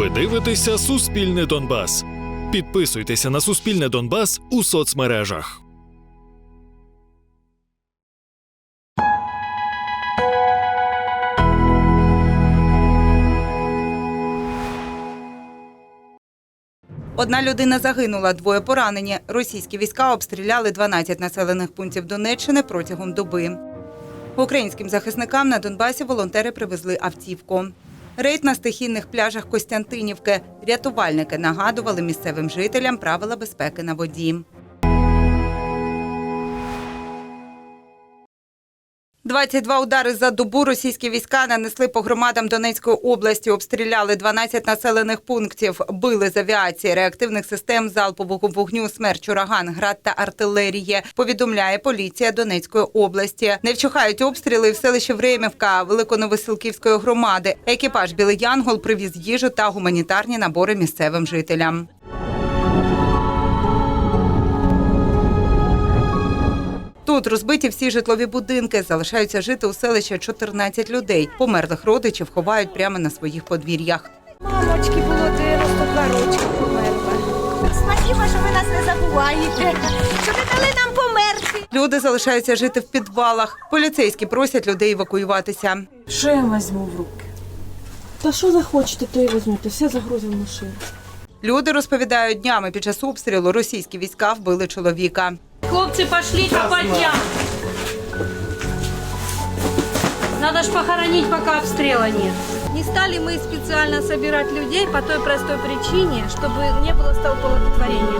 Ви дивитеся Суспільне Донбас. Підписуйтеся на Суспільне Донбас у соцмережах. Одна людина загинула, двоє поранені. Російські війська обстріляли 12 населених пунктів Донеччини протягом доби. Українським захисникам на Донбасі волонтери привезли автівку. Рейд на стихійних пляжах Костянтинівки. Рятувальники нагадували місцевим жителям правила безпеки на воді. 22 удари за добу російські війська нанесли по громадам Донецької області. Обстріляли 12 населених пунктів, били з авіації, реактивних систем залпового вогню, смерч, ураган, град та артилерії. Повідомляє поліція Донецької області. Не вчухають обстріли в селищі Времівка Великоновосилківської громади. Екіпаж Білий Янгол привіз їжу та гуманітарні набори місцевим жителям. Тут розбиті всі житлові будинки. Залишаються жити у селищі 14 людей. Померлих родичів ховають прямо на своїх подвір'ях. Мамочки було 92 рочки померла. Спасибо, що ви нас не забуваєте, що ви дали нам померти. Люди залишаються жити в підвалах. Поліцейські просять людей евакуюватися. Що я візьму в руки? Та що захочете, то і візьмете. Все загрузимо в машину. Люди розповідають, днями під час обстрілу російські війська вбили чоловіка. Хлопцы, пошлите по дням. Надо ж похоронить, пока обстрела нет. Не стали мы специально собирать людей по той простой причине, чтобы не было столпотворения.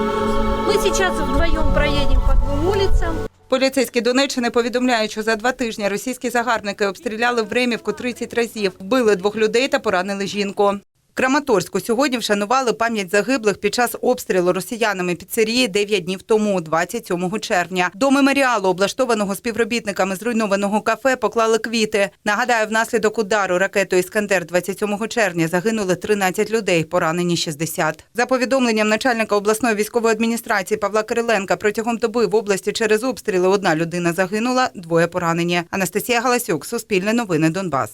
Мы сейчас вдвоем проедем по двум улицам. Поліцейські Донеччини повідомляють, що за два тижні російські загарбники обстріляли Времівку 30 разів, вбили двох людей та поранили жінку. Краматорську сьогодні вшанували пам'ять загиблих під час обстрілу росіянами піцерії 9 днів тому, 27 червня. До меморіалу, облаштованого співробітниками зруйнованого кафе, поклали квіти. Нагадаю, внаслідок удару ракетою Іскандер 27 червня загинули 13 людей, поранені 60. За повідомленням начальника обласної військової адміністрації Павла Кириленка, протягом доби в області через обстріли одна людина загинула, двоє поранені. Анастасія Галасюк, Суспільне новини Донбас.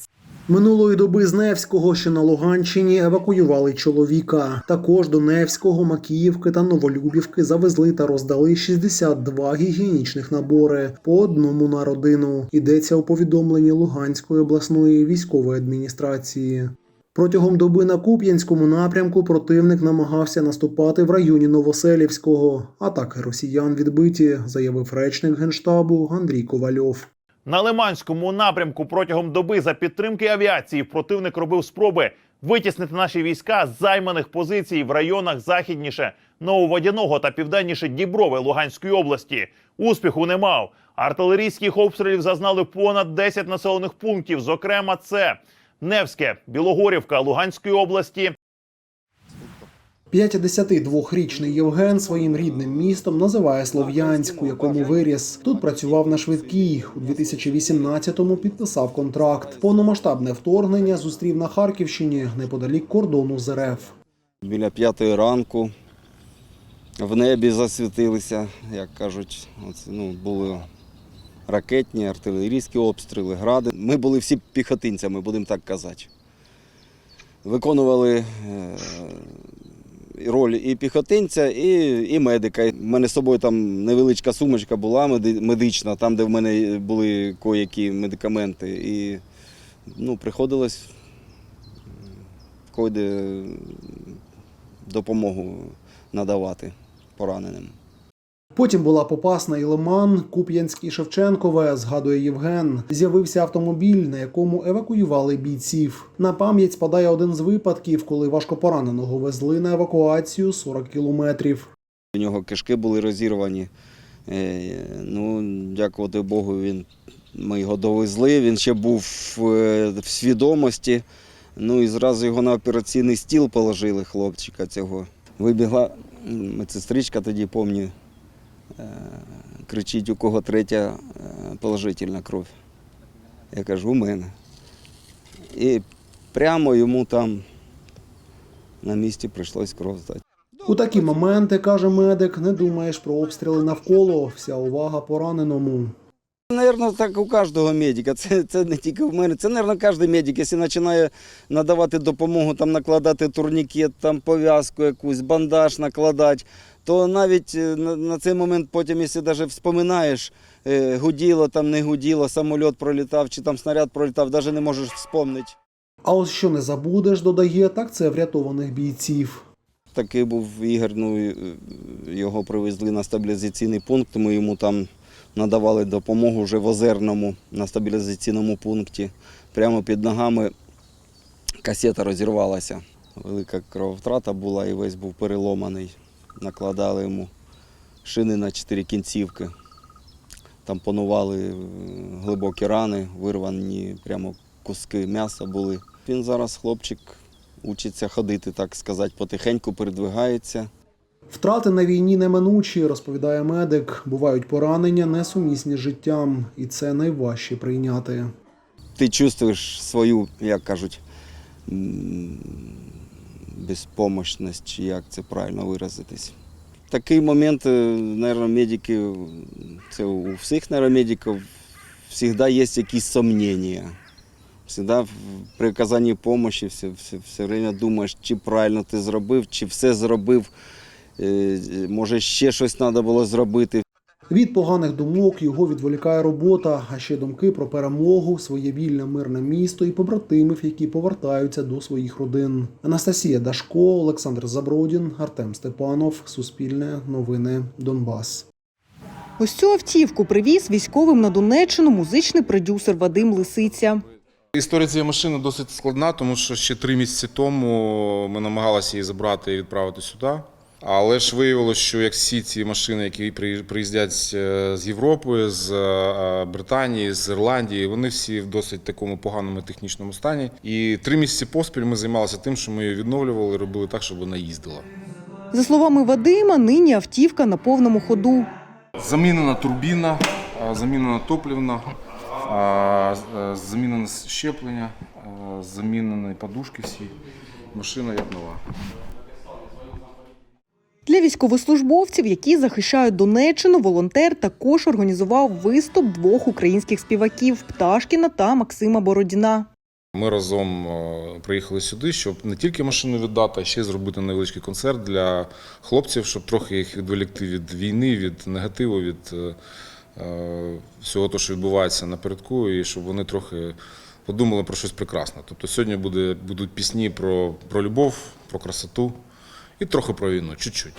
Минулої доби з Невського, що на Луганщині, евакуювали чоловіка. Також до Невського, Макіївки та Новолюбівки завезли та роздали 62 гігієнічних набори по одному на родину. Йдеться у повідомленні Луганської обласної військової адміністрації. Протягом доби на Куп'янському напрямку противник намагався наступати в районі Новоселівського. Атаки росіян відбиті, заявив речник генштабу Андрій Ковальов. На Лиманському напрямку протягом доби за підтримки авіації противник робив спроби витіснити наші війська з займаних позицій в районах західніше Нововодяного та південніше Діброви Луганської області. Успіху не мав. Артилерійських обстрілів зазнали понад 10 населених пунктів. Зокрема, це Невське, Білогорівка Луганської області, 52-річний Євген своїм рідним містом називає Слов'янськ, у якому виріс. Тут працював на швидкій. У 2018-му підписав контракт. Повномасштабне вторгнення зустрів на Харківщині неподалік кордону з РФ. Біля п'ятої ранку в небі засвітилися, як кажуть, ну, були ракетні, артилерійські обстріли, гради. Ми були всі піхотинцями, будемо так казати. Виконували е, роль і піхотинця, і, і медика. У мене з собою там невеличка сумочка була медична, там, де в мене були коякі медикаменти. І ну, приходилось койде допомогу надавати пораненим. Потім була Попасна і Лиман, Куп'янськ і Шевченкове, згадує Євген. З'явився автомобіль, на якому евакуювали бійців. На пам'ять спадає один з випадків, коли важкопораненого везли на евакуацію 40 кілометрів. У нього кишки були розірвані. Е, Ну, дякувати Богу, він, ми його довезли. Він ще був е, в свідомості. Ну і зразу його на операційний стіл положили, хлопчика цього. Вибігла медсестричка, тоді пам'ятаю, кричить, у кого третя е, положительна кров. Я кажу, у мене. І прямо йому там на місці прийшлось кров здати. У такі моменти, каже медик, не думаєш про обстріли навколо. Вся увага пораненому. Наверно, так у кожного медика. Це, це не тільки в мене. Це, наверно, кожен медик, якщо починає надавати допомогу, там накладати турнікет, там пов'язку якусь, бандаж накладати, то навіть е, на, на цей момент потім, якщо навіть вспоминаєш, е, гуділо, там не гуділо, самоліт пролітав чи там снаряд пролітав, навіть не можеш вспомнити. А ось що не забудеш, додає, так це врятованих бійців. Такий був Ігор, ну е, його привезли на стабілізаційний пункт. Ми йому там надавали допомогу вже в Озерному на стабілізаційному пункті. Прямо під ногами касета розірвалася. Велика крововтрата була і весь був переломаний. Накладали йому шини на чотири кінцівки. Там панували е, глибокі рани, вирвані прямо куски м'яса були. Він зараз хлопчик учиться ходити, так сказати, потихеньку передвигається. Втрати на війні неминучі, розповідає медик. Бувають поранення несумісні з життям, і це найважче прийняти. Ти чувствуєш свою, як кажуть, безпомощність, чи як це правильно виразитись. Такий момент, мабуть, медики, це у всіх наверно, медиків завжди є якісь. Всегда в- при оказанні допомоги все, все, все время думаєш, чи правильно ти зробив, чи все зробив. Е, Може, ще щось треба було зробити. Від поганих думок його відволікає робота, а ще думки про перемогу, своє вільне мирне місто і побратимів, які повертаються до своїх родин. Анастасія Дашко, Олександр Забродін, Артем Степанов, Суспільне новини Донбас. Ось цю автівку привіз військовим на Донеччину музичний продюсер Вадим Лисиця. Історія цієї машини досить складна, тому що ще три місяці тому ми намагалися її забрати і відправити сюди. Але ж виявилося, що як всі ці машини, які при- приїздять е, з Європи, з е, Британії, з Ірландії, вони всі в досить такому поганому технічному стані. І три місяці поспіль ми займалися тим, що ми її відновлювали, робили так, щоб вона їздила. За словами Вадима, нині автівка на повному ходу. Замінена турбіна, замінена топлівна, е, замінене щеплення, замінені подушки всі. Машина як нова. Для військовослужбовців, які захищають Донеччину, волонтер також організував виступ двох українських співаків Пташкіна та Максима Бородіна. Ми разом е, приїхали сюди, щоб не тільки машину віддати, а ще й зробити невеличкий концерт для хлопців, щоб трохи їх відволікти від війни, від негативу, від е, е, всього того, що відбувається напередку, і щоб вони трохи подумали про щось прекрасне. Тобто сьогодні буде, будуть пісні про, про любов, про красоту і трохи про війну, чуть-чуть.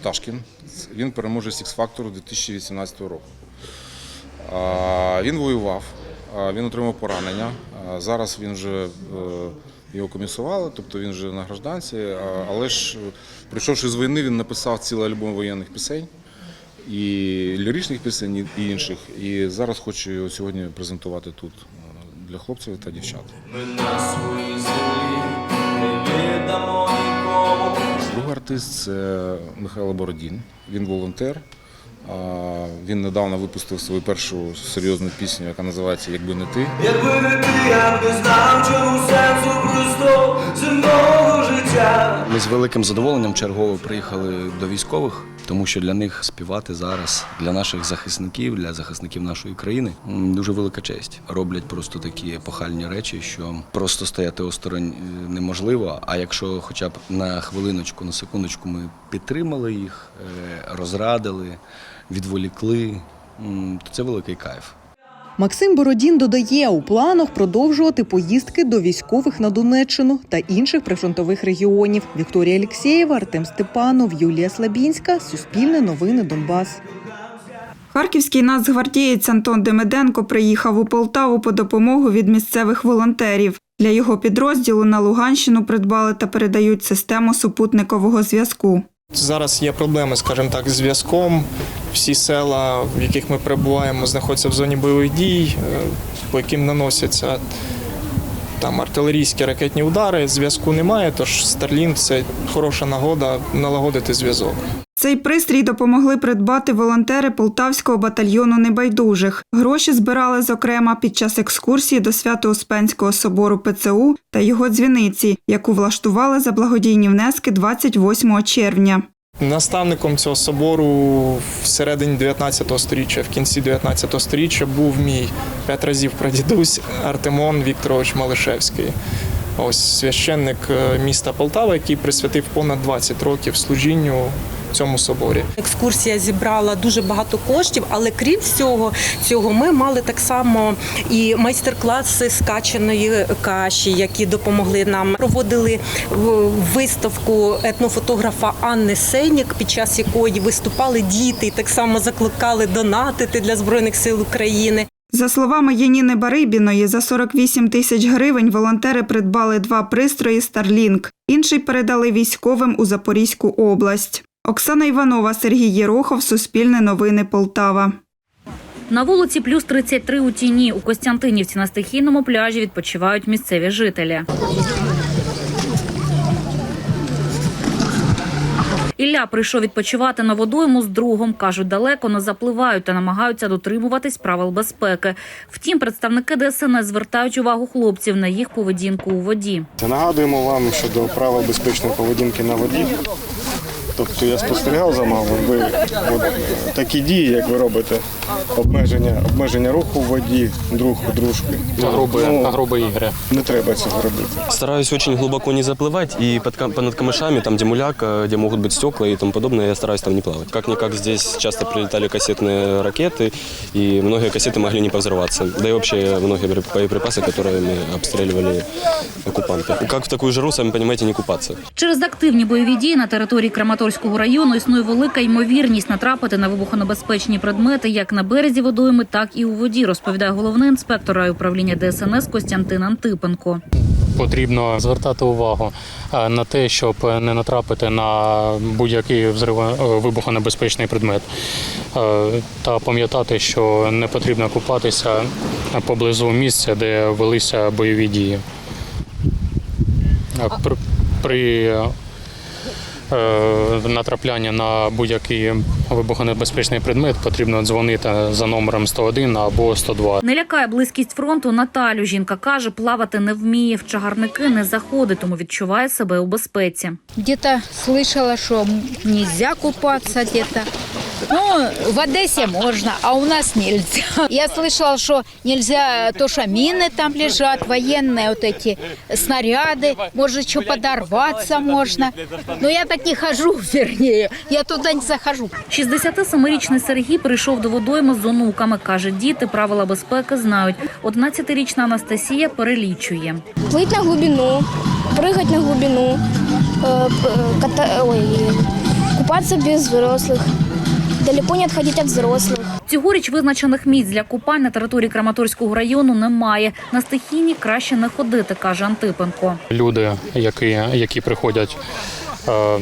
Пташкін. Він переможець X-Factor 2018 року. Він воював, він отримав поранення. Зараз він вже е, його комісували, тобто він вже на гражданці. Але ж, прийшовши з війни, він написав цілий альбом воєнних пісень, і ліричних пісень, і інших. І зараз хочу його сьогодні презентувати тут для хлопців та дівчат. Другий артист це Михайло Бородін. Він волонтер. Він недавно випустив свою першу серйозну пісню, яка називається Якби не ти. Якби не ти, я не знав, чому сенсу просто земного життя. Ми з великим задоволенням чергово приїхали до військових, тому що для них співати зараз, для наших захисників, для захисників нашої країни дуже велика честь. Роблять просто такі епохальні речі, що просто стояти осторонь е, неможливо. А якщо хоча б на хвилиночку, на секундочку ми підтримали їх, е, розрадили, відволікли, то це великий кайф. Максим Бородін додає, у планах продовжувати поїздки до військових на Донеччину та інших прифронтових регіонів. Вікторія Алєксєєва, Артем Степанов, Юлія Слабінська. Суспільне новини Донбас. Харківський нацгвардієць Антон Демиденко приїхав у Полтаву по допомогу від місцевих волонтерів. Для його підрозділу на Луганщину придбали та передають систему супутникового зв'язку. Зараз є проблеми, скажімо так, з зв'язком. Всі села, в яких ми перебуваємо, знаходяться в зоні бойових дій, е, по яким наносяться там артилерійські ракетні удари. Зв'язку немає, тож Starlink – це хороша нагода налагодити зв'язок. Цей пристрій допомогли придбати волонтери Полтавського батальйону небайдужих. Гроші збирали, зокрема, під час екскурсії до Свято-Успенського собору ПЦУ та його дзвіниці, яку влаштували за благодійні внески 28 червня. Наставником цього собору в середині 19 століття, в кінці 19 століття був мій п'ять разів прадідусь Артемон Вікторович Малишевський. Ось священник е, міста Полтава, який присвятив понад 20 років служінню цьому соборі. Екскурсія зібрала дуже багато коштів, але крім всього цього, ми мали так само і майстер-класи скачаної каші, які допомогли нам. Проводили виставку етнофотографа Анни Сенік, під час якої виступали діти, і так само закликали донатити для збройних сил України. За словами Яніни Барибіної, за 48 тисяч гривень волонтери придбали два пристрої Starlink. Інший передали військовим у Запорізьку область. Оксана Іванова, Сергій Єрохов, Суспільне новини Полтава. На вулиці плюс 33 у тіні. У Костянтинівці на стихійному пляжі відпочивають місцеві жителі. Ілля прийшов відпочивати на водойму з другом. Кажуть, далеко не запливають та намагаються дотримуватись правил безпеки. Втім, представники ДСНС звертають увагу хлопців на їх поведінку у воді. Нагадуємо вам щодо правил безпечної поведінки на воді. Тобто я спостерігав за вами, ви от, такі дії, як ви робите, обмеження, обмеження руху в воді, друг у дружки. Грубые, грубые игры. Не треба цього робити. Стараюсь очень глубоко не заплывать, и под, кам- над камышами, там, где муляк, э, где могут быть стекла и тому подобное, я стараюсь там не плавать. Как-никак здесь часто прилетали кассетные ракеты, и многие кассеты могли не повзрываться. Да и вообще многие боепри- боеприпасы, которыми обстреливали оккупанты. Как в такую жару, сами понимаете, не купаться. Через активні бойові дії на території Краматорського району існує велика ймовірність натрапити на вибухонебезпечні предмети як на березі водойми, так і у воді, розповідає головний інспектор райуправління ДСНС Костянтин Антипенко. Потрібно звертати увагу е, на те, щоб не натрапити на будь-який е, вибухонебезпечний предмет. Е, Та пам'ятати, що не потрібно купатися поблизу місця, де велися бойові дії. При, е, натрапляні на будь-який вибухонебезпечний предмет потрібно дзвонити за номером 101 або 102. Не лякає близькість фронту Наталю. Жінка каже, плавати не вміє, в чагарники не заходить, тому відчуває себе у безпеці. Где-то слышала, что м- нельзя купаться где-то. Ну, в Одессе можно, а у нас нельзя. Я слышала, что нельзя, то, что мины там лежат, военные вот эти снаряды, может, что подорваться можно. Но я так не хожу, вернее, я туда не захожу. 67-річний Сергій прийшов до водойми з онуками. Каже, діти правила безпеки знають. 11-річна Анастасія перелічує. Плыть на глубину, прыгать на глубину, э, п- э, ката- ой, купаться без взрослых, далеко не отходить от взрослых. Цьогоріч визначених місць для купань на території Краматорського району немає. На стихійні краще не ходити, каже Антипенко. люди, які, які приходять е,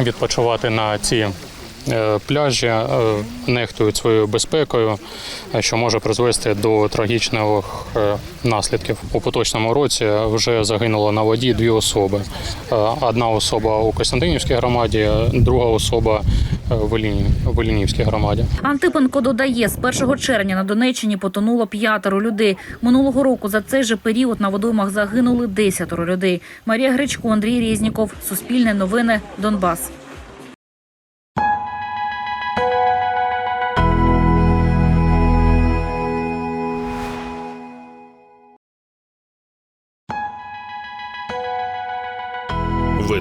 відпочивати на ці е, пляжі, е, нехтують своєю безпекою, е, що може призвести до трагічних е, наслідків. У поточному році вже загинуло на воді дві особи. Е, Одна особа у Костянтинівській громаді, друга особа е, в Ілліні- в Іллінівській громаді. Антипенко додає, з 1 червня на Донеччині потонуло п'ятеро людей. Минулого року за цей же період на водоймах загинули десятеро людей. Марія Гречко, Андрій Резніков, Суспільне новини, Донбас.